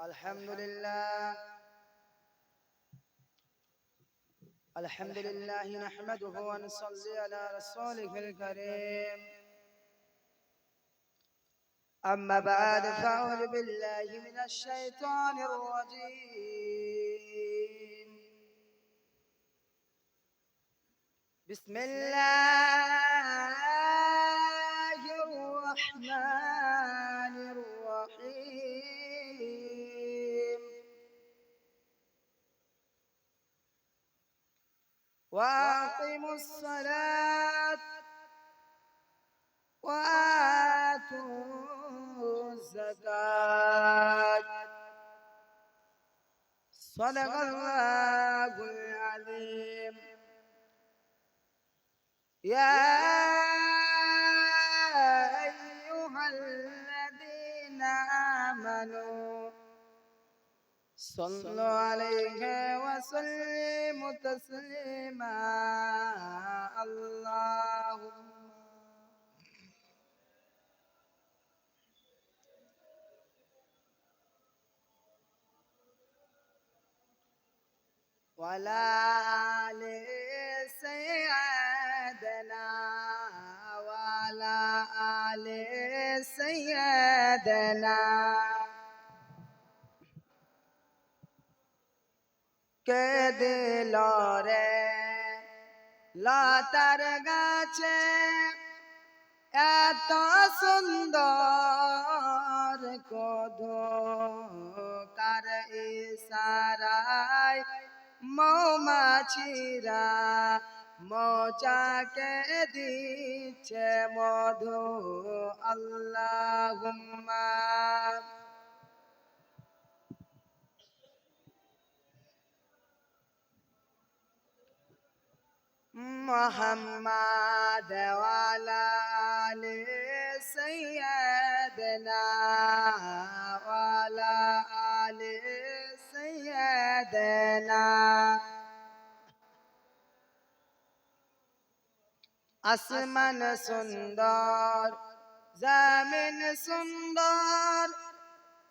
الحمد لله. الحمد لله نحمده ونصلي على رسوله الكريم. أما بعد فأعوذ بالله من الشيطان الرجيم. بسم الله الرحمن وأقيموا الصلاة وآتوا الزكاة. صدق الله العظيم. يا صلوا عليه وسلموا تسليما. اللهم ولا آل سيدنا ولا آل سيدنا কে দিল রে? লতার গাছে এত সুন্দর কধু কার ইশারায় মৌমাছিরা মৌচাকে দিচ্ছে মধু। আল্লাহুম্মা محمد وعلى آل سيدنا وعلى آل سيدنا আসমান সুন্দর জমিন সুন্দর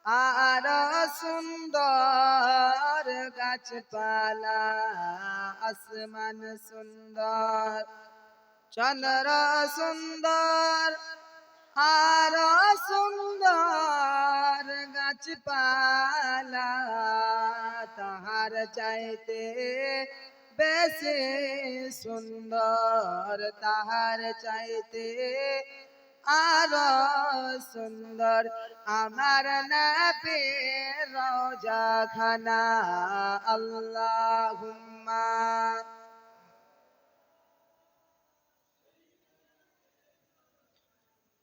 আর সুন্দর গাছপালা, আসমান সুন্দর, চন্দ্র সুন্দর, আর সুন্দর গাছপালা, তাহার চাইতে বেশি সুন্দর, তাহার চাইতে আরও সুন্দর। আমার নবী রোজা খানা আল্লাহুম্মা।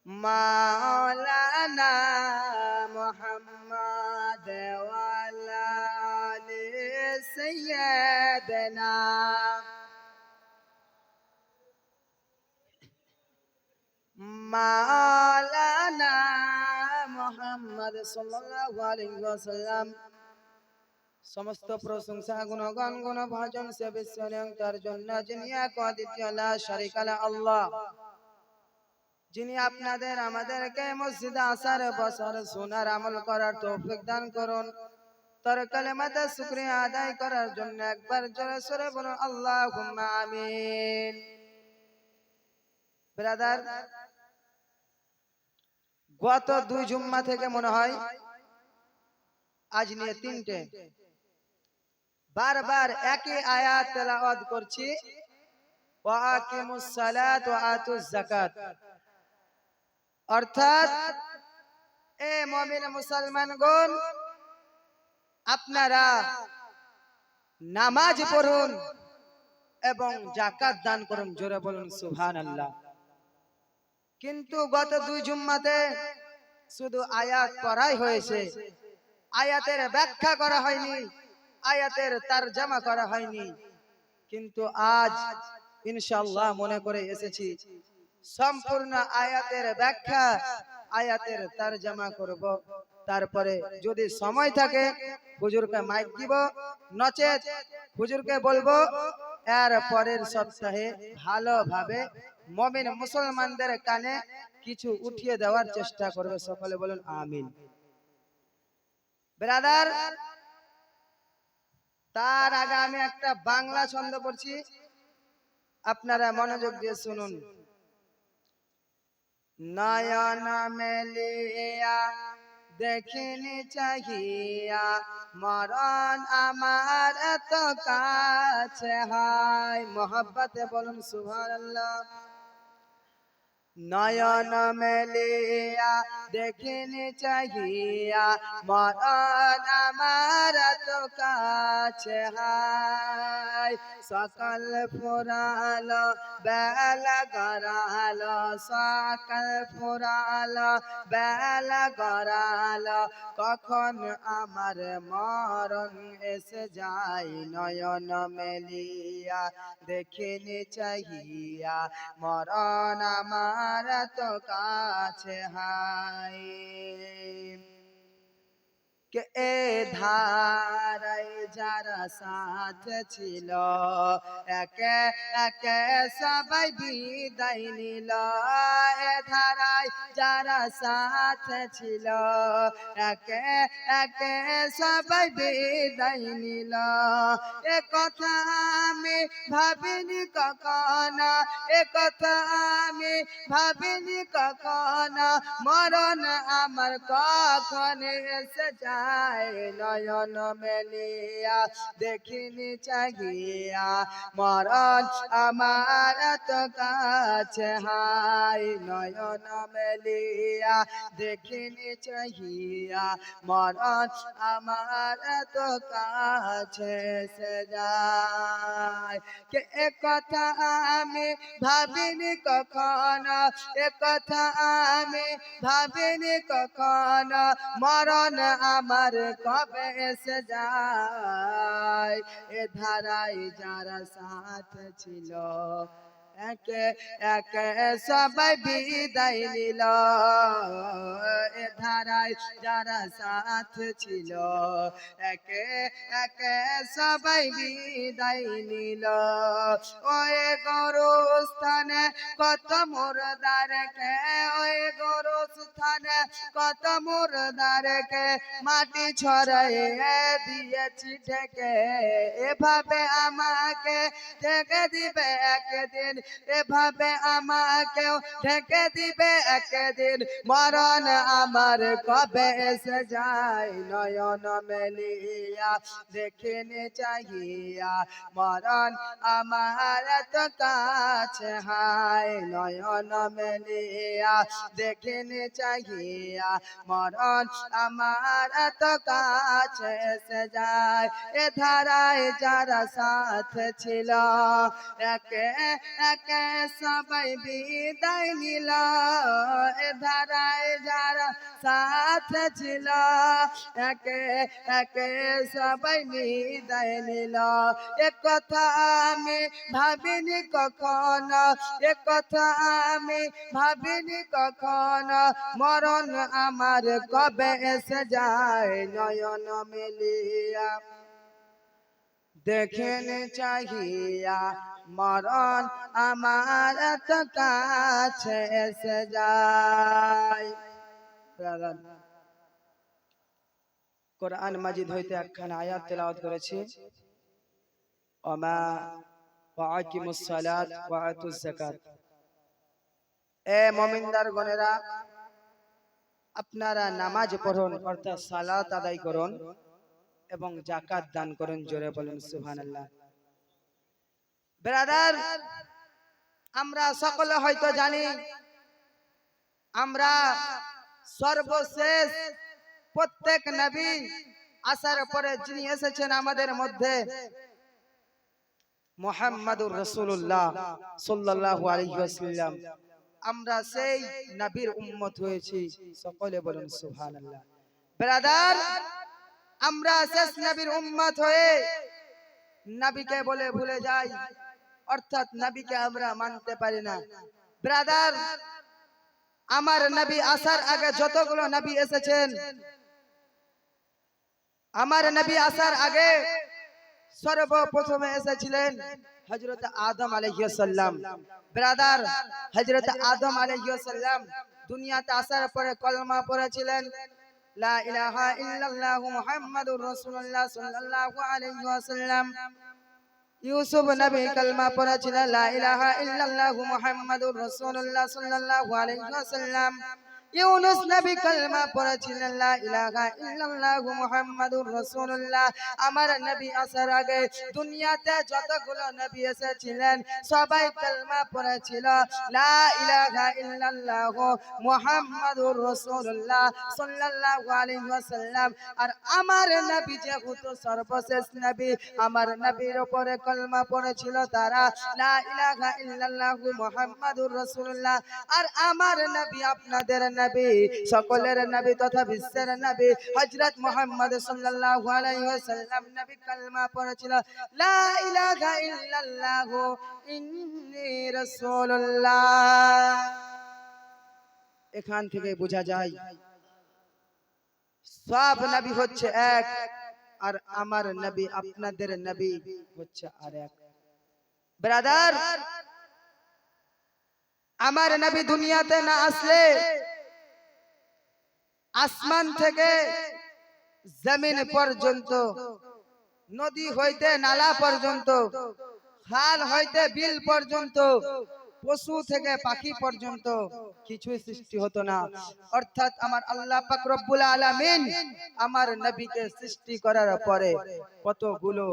মাওলানা মুহাম্মদ ওয়ালা আলি সাইয়্যিদিনা। সমস্ত প্রশংসা, গুণগান গুণ ভজন সে বিশ্বনিয়ং জন্য যিনি এক অদ্বিতীয় আল্লাহ। যিনি আপনাদের, আমাদেরকে মসজিদে আসার বসার শোনার আমল করার তৌফিক দান করুন। তার কালেমাতে আদায় করার জন্য একবার জোরে সরে বলুন আমিন। ব্রাদার গত দুই জুম্মা থেকে মনে হয় আজ নিয়ে তিনটে। বারবার একই আয়াত তেলাওয়াত করছি। আপনারা নামাজ পড়ুন এবং জাকাত দান করুন, জোরে বলুন সুবহানাল্লাহ। কিন্তু গত দুই জুম্মাতে শুধু আয়াত পড়াই হয়েছে। আয়াতের ব্যাখ্যা করা হয়নি, আয়াতের তারজামা করা হয়নি। কিন্তু আজ ইনশাআল্লাহ মনে করে এসেছি, সম্পূর্ণ আয়াতের ব্যাখ্যা, আয়াতের তারজামা করব। তারপরে যদি সময় থাকে, হুজুরকে মাইক দিব, নচেত হুজুরকে বলব, এর পরের সপ্তাহে ভালোভাবে মমিন মুসলমানদের কানে কিছু উঠিয়ে দেওয়ার চেষ্টা করবে সকলে বলুন আমিন। ব্রাদার তার আগে আমি একটা বাংলা ছন্দ পড়ছি। আপনারা মনোযোগ দিয়ে শুনুন। নয়ন মেলিয়া দেখিনি চাহিয়া মরণ আমার এত কাছে হাই মোহাব্বতে বলুন সুবহানাল্লাহ। নয়ন মেলিয়া দেখিনি চাহিয়া মরণ আমার তো কাছে হাই সকাল ফুরালো বেলা গড়ালো সকাল ফুরালো বেলা গড়ালো কখন আমার মরণ এসে যায় নয়ন মেলিয়া দেখিনি চাহিয়া মরণ আমার তো কাছে হাই কে এ ধারাই যারা সাথ ছিল, একে একে সবাই বিদায় নিল। এ ধারাই যারা সাথ ছিল, একে একে সবাই বিদায় নিল। এ কথা আমি ভাবিনি কখনো, এ কথা আমি ভাবিনি কখনো, মরণ আমার কখন এসে যায়? নয়ন মেলিয়া দেখিনি চাহিয়া। মরণ আমার তো কাছে, হাই নয়ন মেলিয়া দেখিনি চাহিয়া। মরণ আমার তো কাছে এসে যায়। কে কথা আমি ভাবিনি কখনো, এ কথা আমি ভাবিনি কখনো। মরণ আমার কবে এসে যায়? এ ধারায় যারা সাথ ছিল একে একে সবাই বিদায় নিল। এ ধারায় যারা সাথ ছিল, একে একে সবাই বিদায় নিল। ওই গরু স্থানে কত মুরদারকে ওই গরু স্থানে কত মুরদারকে মাটি ছড়াইয়ে দিয়েছি ঢেকে। এভাবে আমাকে ঢেকে দিবে একদিন এভাবে আমাকেও ঢেকে দিবে একদিন। মরণ আমার কবে এসে যায়? নয়ন মেলিয়া দেখিনি চাহিয়া। মরণ আমার তো কাছে হায়। নয়ন মেলিয়া দেখিনি চাহিয়া। মরণ আমার তো কাছে এসে যায়। এ ধারায় যারা সাথ ছিল, একে একে সবাই বিদায় নিল। এ ধারায় যারা সাথ ছিল, একে একে সবাই বিদায় নিল। এ কথা আমি ভাবিনি কখন, এ কথা আমি ভাবিনি কখন। মরণ আমার কবে এসে যায়, নয়ন মিলিয়া। দেখেন চাহিয়া মরণ আমার তো কাছে এসে যায়। কোরআন মাজিদ হইতে একখানা আয়াত তেলাওয়াত করেছি। ওমা ওয়াকিমুস সালাত ওয়া যাকাত। এ মুমিনদার গণেরা আপনারা নামাজ পড়ুন, অর্থাৎ সালাত আদায় করুন। এবং জাকাত দান করুন, জোরে বলেন, সুবহানাল্লাহ। ব্রাদার আমরা সকলে হয়তো জানি, আমরা সর্বশেষ প্রত্যেক নবী আসার পরে যিনি এসেছেন আমাদের মধ্যে মোহাম্মদুর রসুল্লাহ সাল্লাল্লাহু ওয়াসাল্লাম, আমরা সেই নবীর উম্মত হয়েছি। সকলে বলুন, সুবহানাল্লাহ। ব্রাদার আমরা শেষ নবীর উম্মত হয়ে নবীকে বলে ভুলে যাই। অর্থাৎ নবীকে আমরা মানতে পারি না। ব্রাদার, আমার নবী আসার আগে যতগুলো নবী এসেছেন, আমার নবী আসার আগে সর্বপ্রথমে এসেছিলেন হজরত আদম আলাইহিসসালাম ব্রাদার হজরত আদম আলাইহিসসালাম দুনিয়াতে আসার পরে কলমা পড়েছিলেন। লা ইলাহা ইল্লাল্লাহু মুহাম্মাদুর রাসূলুল্লাহ সাল্লাল্লাহু আলাইহি ওয়াসাল্লাম ইউসুফ নবী কালমা পড়েছিলেন লা ইলাহা ইল্লাল্লাহু মুহাম্মাদুর রাসূলুল্লাহ সাল্লাল্লাহু আলাইহি ওয়াসাল্লাম ইউনুস নবী কালমা পড়েছিলেন লা ইলাহা ইল্লাল্লাহু মুহাম্মাদুর রাসূলুল্লাহ। আমার নবী আসার আগে দুনিয়াতে যতগুলো নবী এসেছিলেন, সবাই কালমা পড়েছিল, লা ইলাহা ইল্লাল্লাহু মুহাম্মাদুর রাসূলুল্লাহ সাল্লাল্লাহু আলাইহি ওয়াসাল্লাম। আর আমার নবী যেহেতু সর্বশেষ নবী, আমার নবীর উপরে কলমা পড়েছিল তারা, লা ইলাহা ইল্লাল্লাহু মুহাম্মাদুর রাসূলুল্লাহ। আর আমার নবী আপনাদের সকলের নবী তথা বিশ্বের নবী, হযরত মুহাম্মদ সাল্লাল্লাহু আলাইহি ওয়াসাল্লাম নবী কলমা পড়েছিল, লা ইলাহা ইল্লাল্লাহু, ইন্নী রাসূলুল্লাহ। এখান থেকে বোঝা যায়, সব নবী হচ্ছে এক, আর আমার নবী, আপনাদের নবী হচ্ছে আর এক ব্রাদার, আমার নবী দুনিয়াতে না আসলে আসমান থেকে জমিন পর্যন্ত নদী হইতে নালা পর্যন্ত খাল হইতে বিল পর্যন্ত পশু থেকে পাখি পর্যন্ত কিছুই সৃষ্টি হতো না। অর্থাৎ আমার আল্লাহ পাক রব্বুল আলামিন আমার নবীকে সৃষ্টি করার পরে কতগুলো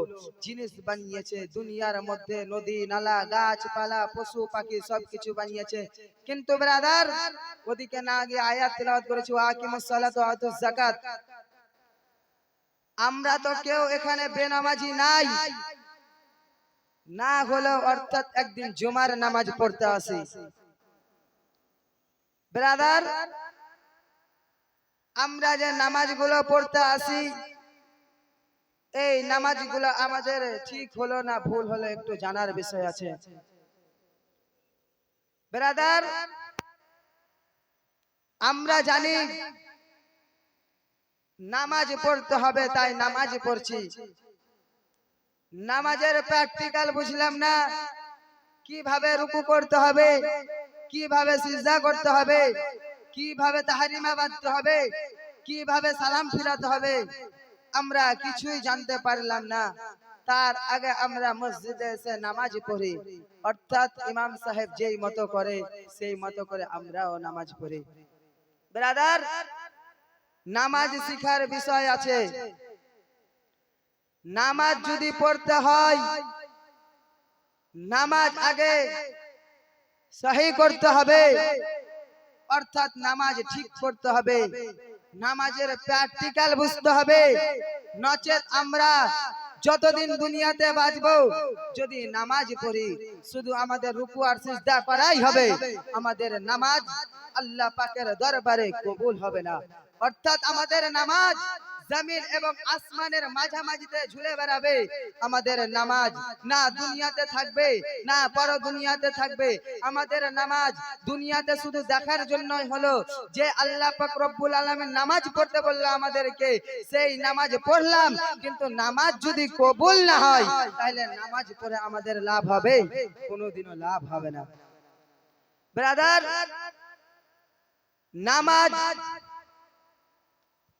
জিনিস বানিয়েছে। দুনিয়ার মধ্যে নদী, নালা, গাছপালা, পশু, পাখি সবকিছু বানিয়েছে। কিন্তু ব্রাদার, ওদিকে না গিয়ে আয়াত তেলাওয়াত করেছি আকিমুস সালাত ওয়া আতুজ যাকাত। আমরা তো কেউ এখানে বেনামাজি নাই। না হলেও অর্থাৎ একদিন জুমার নামাজ পড়তে আসি। ব্রাদার, আমরা যে নামাজগুলো পড়তে আসি, এই নামাজগুলো আমাদের ঠিক হলো না ভুল হলো একটু জানার বিষয় আছে। ব্রাদার, আমরা জানি নামাজ পড়তে হবে, তাই নামাজ পড়ছি। নামাজের প্র্যাকটিক্যাল বুঝলাম না। কীভাবে রুকু করতে হবে? কীভাবে সিজদা করতে হবে? কীভাবে তাহারিমা বাঁধতে হবে? কীভাবে সালাম ফিরাতে হবে? আমরা কিছুই জানতে পারলাম না। তার আগে আমরা মসজিদে এসে নামাজ পড়ি। অর্থাৎ ইমাম সাহেব যেই মতো করে, সেই মতো করে আমরাও নামাজ পড়ি। ব্রাদার, নামাজ শিখার বিষয় আছে। নামাজ যদি পড়তে হয়, নামাজ আগে সহি করতে হবে। অর্থাৎ নামাজ ঠিক করতে হবে। নামাজের প্র্যাকটিক্যাল বুঝতে হবে। নচেত আমরা যতদিন দুনিয়াতে বাঁচবো, যদি নামাজ পড়ি, শুধু আমাদের রুকু আর সিজদা করাই হবে। আমাদের নামাজ আল্লাহ পাকের দরবারে কবুল হবে না। অর্থাৎ আমাদের নামাজ জমিন এবং আসমানের মাঝামাঝিতে ঝুলে বেড়াবে। আমাদের নামাজ না দুনিয়াতে থাকবে, না পর দুনিয়াতে থাকবে। আমাদের নামাজ দুনিয়াতে শুধু দেখার জন্যই হলো যে আল্লাহ পাক রব্বুল আলামিন নামাজ পড়তে বলল আমাদেরকে, সেই নামাজ পড়লাম, কিন্তু নামাজ যদি কবুল না হয়, তাহলে নামাজ পড়ে আমাদের লাভ হবে, কোনোদিনও লাভ হবে না। ব্রাদার, নামাজ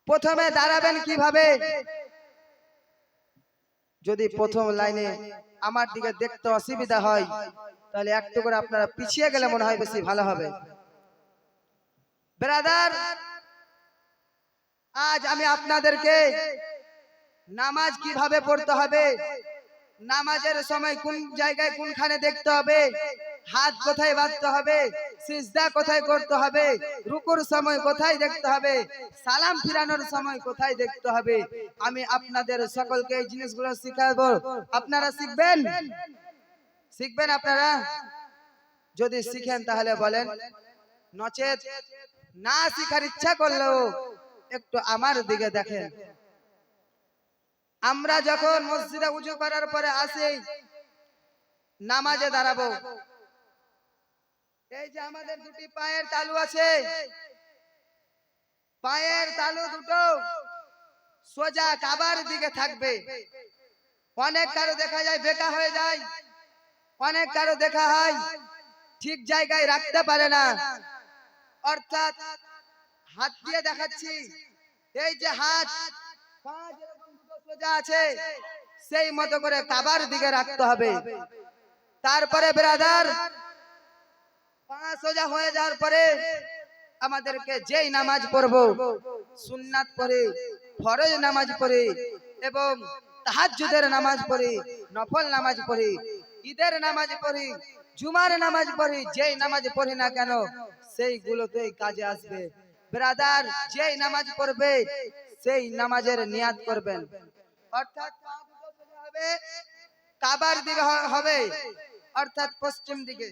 প্রথমে দাঁড়াবেন কীভাবে? যদি প্রথম লাইনে আমার দিকে দেখতে অসুবিধা হয়, তাহলে একটু করে আপনারা পিছিয়ে গেলে মনে হয় বেশি ভালো হবে। ব্রাদার, আজ আমি আপনাদেরকে নামাজ কীভাবে পড়তে হবে? নামাজের সময় কোন জায়গায় কোনখানে দেখতে হবে? হাত কোথায় বাঁধতে হবে? সিজদা কোথায় করতে হবে? রুকুর সময় কোথায় দেখতে হবে? সালাম ফিরানোর সময় কোথায় দেখতে হবে? আমি আপনাদের সকলকে এই জিনিসগুলো শিখাবো। আপনারা শিখবেন? শিখবেন আপনারা? যদি শিখেন তাহলে বলেন, নচেত না শিখার ইচ্ছা করলেও একটু আমার দিকে দেখেন। আমরা যখন মসজিদে উজু করার পরে আসি, নামাজে দাঁড়াবো। এই যে আমাদের দুটি পায়ের তালু আছে। পায়ের তালু দুটো সোজা কাবার দিকে থাকবে। অনেক কারও দেখা যায় বেকা হয়ে যায়। অনেক কারও দেখা হয় ঠিক জায়গায় রাখতে পারে না। অর্থাৎ হাত দিয়ে দেখাচ্ছি। এই যে হাত সোজা আছে, সেই মতো করে কাবার দিকে রাখতে হবে। তারপরে ব্রাদার পা সোজা হয়ে যাওয়ার পরে আমাদেরকে যেই নামাজ সুন্নাত ফরজ নামাজ এবং নামাজ নফল নামাজ ঈদের নামাজ জুমার নামাজ যেই নামাজ পড়ি না কেন কাজে আসবে। ব্রাদার, যেই নামাজ পড়বে, সেই নামাজের নিয়াত করবেন। অর্থাৎ কাবার দিকে হবে, অর্থাৎ পশ্চিম দিকে।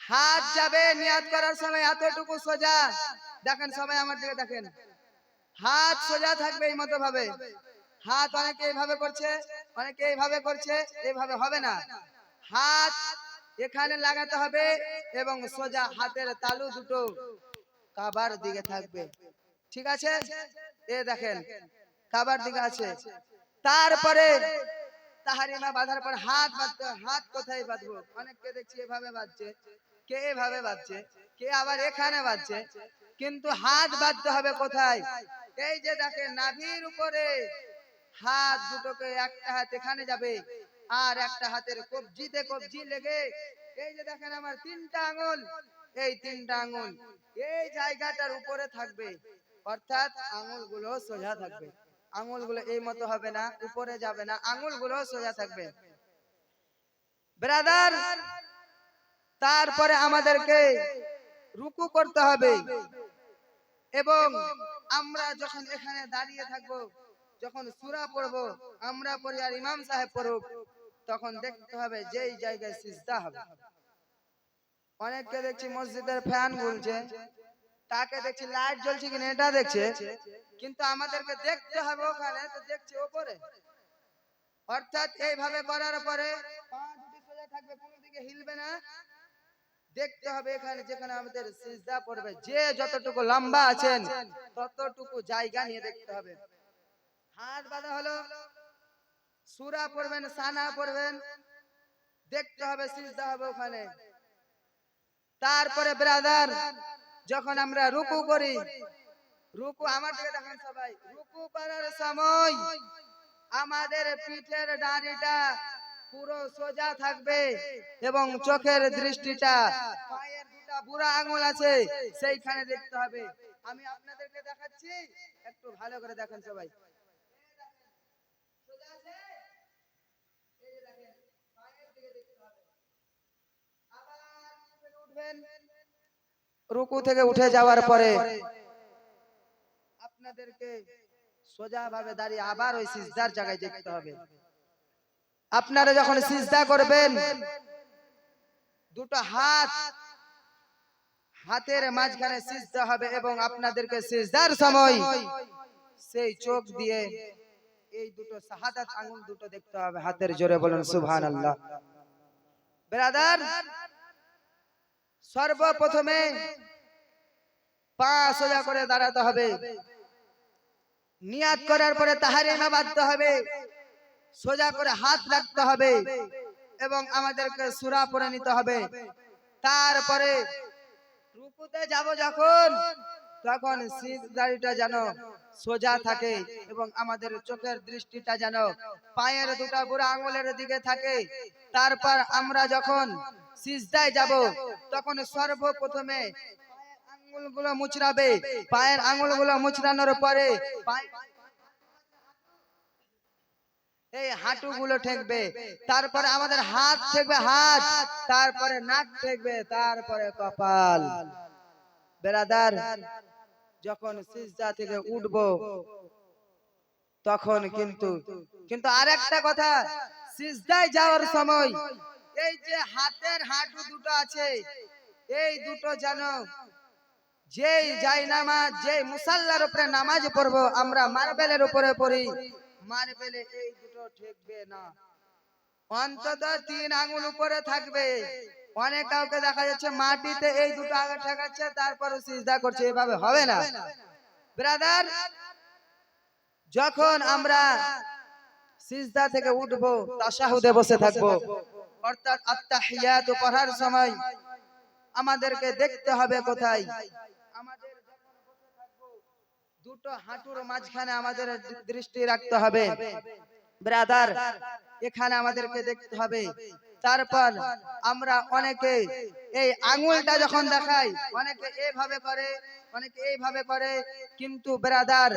হাত যাবে, নিয়াত করার সময় এতটুকু সোজা। দেখেন সবাই আমার দিকে দেখেন। হাত সোজা থাকবে এই মতো ভাবে হাত অনেকে এইভাবে করছে, অনেকে এইভাবে করছে, এইভাবে হবে না। হাত এখানে লাগাতে হবে এবং সোজা হাতের তালু দুটো কাবার দিকে থাকবে। ঠিক আছে? এ দেখেন, কাবার দিকে আছে। তারপরে তাহারিমা বাঁধার পর হাত বাঁধতে হাত কোথায় বাঁধবো? অনেককে দেখছি এভাবে বাঁধছে। কে এভাবে বাঁধছে কে আবার এখানে বাঁধছে কিন্তু হাত বাঁধতে হবে কোথায়? এই যে দেখেন নাভির উপরে। হাত দুটোকে একটা হাত এখানে যাবে আর একটা হাতের কবজিতে কবজি লেগে। এই যে দেখেন আমার তিনটা আঙুল। এই তিনটা আঙুল এই জায়গাটার উপরে থাকবে। অর্থাৎ আঙুলগুলো সোজা থাকবে। আঙুলগুলো এই মতো হবে না, উপরে যাবে না, আঙুলগুলো সোজা থাকবে। ব্রাদার তারপরে আমাদেরকে রুকু করতে হবে। এবং আমরা যখন এখানে দাঁড়িয়ে থাকব, যখন সূরা পড়ব, আমরা পড়ি আর ইমাম সাহেব পড়ুক, তখন দেখতে হবে যেই জায়গায় সিজদা হবে। অনেককে দেখছি মসজিদের ফ্যান বলছে তাকে দেখছি লাইট জ্বলছে কিনা এটা দেখছে, কিন্তু আমাদেরকে দেখতে হবে ওখানে, তো দেখছি ওপরে। অর্থাৎ এইভাবে করার পরে পা দুটি সোজা থাকবে, কোনো দিকে হিলবে না। দেখতে হবে এখানে যেখানে আমাদের সিজদা পড়বে। যে যতটুকু লম্বা আছেন, ততটুকু জায়গা নিয়ে দেখতে হবে। হাত বাঁধা হলো, সুরা পড়বেন, সানা পড়বেন, দেখতে হবে, সিজদা হবে ওখানে। তারপরে ব্রাদার, যখন আমরা রুকু করি, রুকু আমার দিকে দেখেন সবাই, রুকু করার সময় আমাদের পিঠের দাড়িটা পুরো সোজা থাকবে এবং চোখের দৃষ্টিটা পায়ের দুটা বুড়া আঙুল আছে সেইখানে দেখতে হবে। আমি আপনাদেরকে দেখাচ্ছি একটু ভালো করে দেখেন সবাই। রুকু থেকে উঠে যাওয়ার পরে আপনাদেরকে সোজা ভাবে দাঁড়িয়ে আবার ওই সিজদার জায়গায় দেখতে হবে। আপনারা যখন সিজদা করবেন, দুটো হাত হাতের মাঝখানে সিজদা হবে এবং আপনাদেরকে সিজদার সময় সেই চোখ দিয়ে এই দুটো শাহাদাত আঙ্গুল দুটো দেখতে হবে হাতের জোরে বলুন, সুবহানাল্লাহ। ব্রাদার, সর্বপ্রথমে পা সোজা করে দাঁড়াতে হবে। নিয়াত করার পরে তাহারিমা বাঁধতে হবে। সোজা করে হাত রাখতে হবে এবং আমাদেরকে সুরা পরে নিতে হবে। তারপরে রুকুতে যাব যখন, তখন দাড়িটা যেন সোজা থাকে এবং আমাদের চোখের দৃষ্টিটা যেন পায়ের দুটা বুড়া আঙুলের দিকে থাকে। তারপর আমরা যখন সিজদায় যাব, তখন সর্বপ্রথমে আঙুলগুলো মুচড়াবে। পায়ের আঙুলগুলো মুচড়ানোর পরে এই হাঁটুগুলো ঠেকবে। তারপরে আমাদের হাত ঠেকবে হাত তারপরে নাক ঠেকবে তারপরে কপাল। বেরাদার যখন সিজদা থেকে উঠবো তখন কিন্তু কিন্তু আরেকটা কথা সিজদায় যাওয়ার সময় এই যে হাতের হাঁটু দুটো আছে এই দুটো যেন যেই যাই নামাজ যে মুসাল্লার উপরে নামাজ পড়ব আমরা মার্বেলের উপরে পড়ি। মার্বেলে এই ঠেকবে না। অন্তত তিন আঙুল উপরে থাকবে। অনেক কাউকে দেখা যাচ্ছে মাটিতে এই দুটো আগে ঠেকাচ্ছে তারপরে সিজদা করছে এভাবে হবে না। ব্রাদার যখন আমরা সিজদা থেকে উঠবো তাশাহুদে বসে থাকব। অর্থাৎ আত্তাহিয়াত পড়ার সময় আমাদেরকে দেখতে হবে কোথায়। আমাদের যখন বসে থাকব দুটো হাঁটুর মাঝখানে আমাদের দৃষ্টি রাখতে হবে। ব্রাদার এখানে আমাদেরকে দেখতে হবে। তারপর আমরা অনেকে এই আঙুলটা যখন দেখাই, অনেকে এইভাবে করে, অনেকে এইভাবে করে। কিন্তু ব্রাদার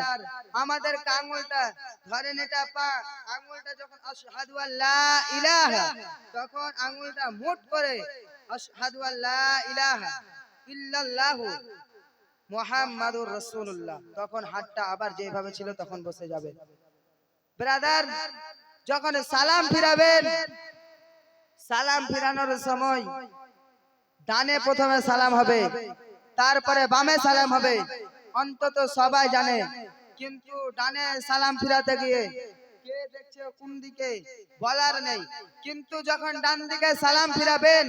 আমাদের আঙুলটা ধরেন এটা পা, আঙুলটা যখন আশহাদু আল্লাহ ইলাহা, তখন আঙুলটা মুট করে আশহাদু আল্লাহ ইলাহা ইল্লাল্লাহু মুহাম্মাদুর রাসূলুল্লাহ। তখন হাতটা আবার যেভাবে ছিল তখন বসে যাবে। ব্রাদার যখন সালাম ফিরাবেন, সালাম ফিরানোর সময় ডানে প্রথমে সালাম হবে, তারপরে বামে সালাম হবে। অন্তত সবাই জানে, কিন্তু ডানে সালাম ফিরাতে গিয়ে কে দেখছে কোন দিকে বলার নেই। কিন্তু যখন ডান দিকে সালাম ফিরাবেন,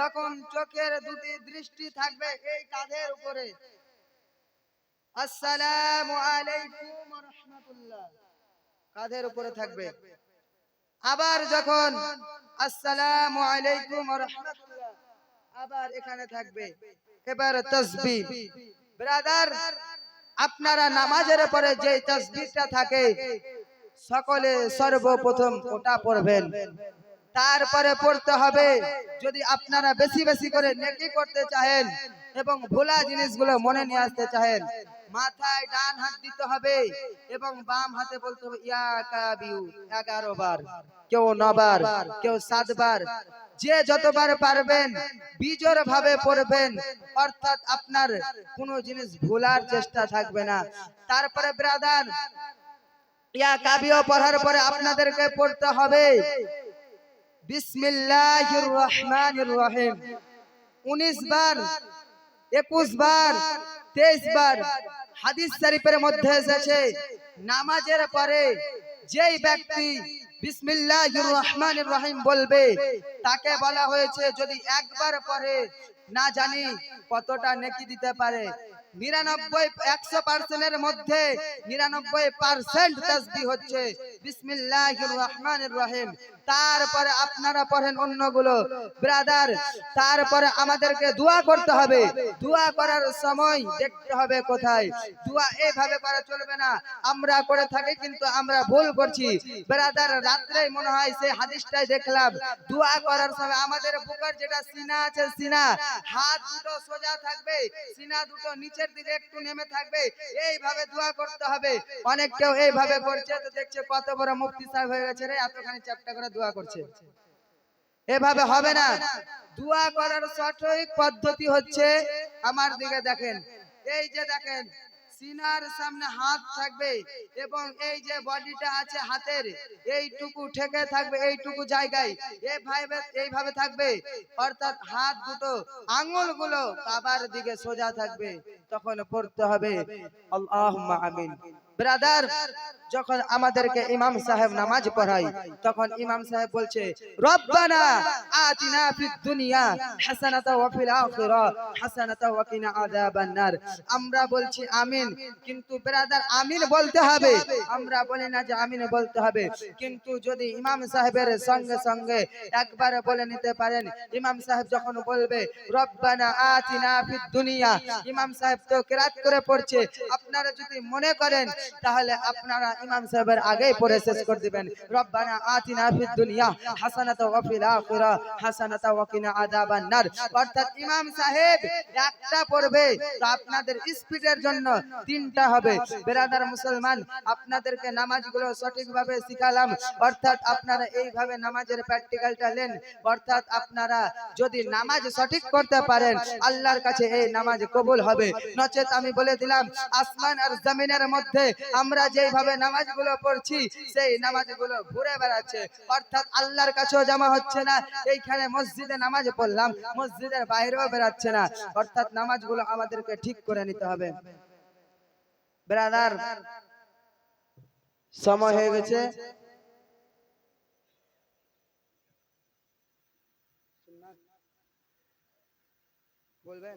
তখন চোখের দুটি দৃষ্টি থাকবে এই কাঁধের উপরে। আসসালামু আলাইকুম কাঁধের উপরে থাকবে। আবার যখন আসসালামু আলাইকুম রাহমাতুল্লাহ আবার এখানে থাকবে। এবার তাসবিহ। ব্রাদার আপনারা নামাজের পরে যে তাসবিহটা থাকে সকলে সর্বপ্রথম ওটা পড়বেন। তারপরে পড়তে হবে যদি আপনারা বেশি বেশি করে নেকি করতে চাহেন এবং ভোলা জিনিসগুলো মনে নিয়ে আসতে চাহেন। মাথায় ডান হাত দিতে হবে এবং বাম হাতে বলতে হবে, ইয়া কাবিউ এগারো বার কেউ নবার, কেউ সাতবার। যে যতবার পারবেন বিজোর ভাবে পড়বেন, অর্থাৎ আপনার কোনো জিনিস ভোলার চেষ্টা থাকবে না। তারপরে ব্রাদার, ইয়া কাবিও পড়ার পরে আপনাদেরকে পড়তে হবে। বিসমিল্লাহির রহমানির রহিম। 19 বার 21 বার 23 বার হাদিস শরীফের মধ্যে এসেছে, নামাজের পরে যেই ব্যক্তি বিসমিল্লাহির রহমানির রহিম বলবে, তাকে বলা হয়েছে যদি একবার পরে, না জানি কতটা নেকি দিতে পারে। নিরানব্বই, একশো পার্সেন্টের মধ্যে নিরানব্বই পার্সেন্ট তসবি হচ্ছে, বিসমিল্লাহির রহমানির রহিম। তারপরে আপনারা পড়েন অন্যগুলো। ব্রাদার তারপরে আমাদেরকে দোয়া করতে হবে। দোয়া করার সময় দেখতে হবে কোথায়। দোয়া এইভাবে করা চলবে না। আমরা করে থাকি কিন্তু আমরা ভুল করছি। ব্রাদার রাত্রেই মনে হয় সেই হাদিসটাই দেখলাম। দোয়া করার সময় আমাদের বুকের যেটা সিনা আছে, সিনা। হাত দুটো সোজা থাকবে, সিনা দুটো নিচের দিকে একটু নেমে থাকবে। এইভাবে দোয়া করতে হবে। অনেক কেউ এইভাবে করছে, তো দেখছে কত বড় মুফতি সাহেব হয়ে গেছে রে, এতখানি চ্যাপ্টা করে দোয়া করছে। এভাবে হবে না। দোয়া করার সঠিক পদ্ধতি হচ্ছে আমার দিকে দেখেন। এই যে দেখেন, সিনার সামনে হাত থাকবে এবং এই যে বডিটা আছে হাতের, এইটুকু ঠেকে থাকবে, এইটুকু জায়গায়। এইভাবে এইভাবে থাকবে। অর্থাৎ হাত দুটো, আঙুলগুলো কাবার দিকে সোজা থাকবে। তখন পড়তে হবে, আল্লাহুম্মা আমিন। ব্রাদার যখন আমাদেরকে ইমাম সাহেব নামাজ পড়াই তখন ইমাম সাহেব বলছে রব্বানা আতিনা ফিদ দুনিয়া হাসানাতা ওয়া ফিল আখিরা হাসানাতা ওয়া কিনা আযাবান নার। আমরা বলছি আমিন। কিন্তু ব্রাদার আমিন বলতে হবে। আমরা বলি না যে আমিন বলতে হবে। কিন্তু যদি ইমাম সাহেবের সঙ্গে সঙ্গে একবার বলে নিতে পারেন ইমাম সাহেব যখন বলবে রব্বানা আতিনা ফিদ দুনিয়া। ইমাম সাহেব তো কিরাত করে পড়ছে। আপনারা যদি মনে করেন তাহলে আপনারা ইমাম সাহেবের আগেই পড়ে শেষ করে দিবেন। রব্বানা আতিনা ফিদ দুনিয়া হাসানাতা ওয়া ফিল আখিরা হাসানাতা ওয়া কিনা আযাবান নার। অর্থাৎ ইমাম সাহেব একটা পড়বে তো আপনাদের স্পিডের জন্য তিনটা হবে। বেরাদার মুসলমান, আপনাদেরকে নামাজগুলো সঠিকভাবে শিখালাম। অর্থাৎ আপনারা এইভাবে নামাজের প্র্যাকটিক্যালটা নেন। অর্থাৎ আপনারা যদি নামাজ সঠিক করতে পারেন, আল্লাহর কাছে এই নামাজ কবুল হবে। নচেত আমি বলে দিলাম, আসমান আর জমিনের মধ্যে আমরা যেইভাবে নামাজগুলো পড়ছি সেই নামাজগুলো ঘুরে বেড়াচ্ছে। অর্থাৎ আল্লাহর কাছেও জমা হচ্ছে না। এইখানে মসজিদে নামাজ পড়লাম মসজিদের বাইরেও বেরাচ্ছে না। অর্থাৎ নামাজগুলো আমাদেরকে ঠিক করে নিতে হবে। ব্রাদার সময় হয়ে গেছে। বলবেন?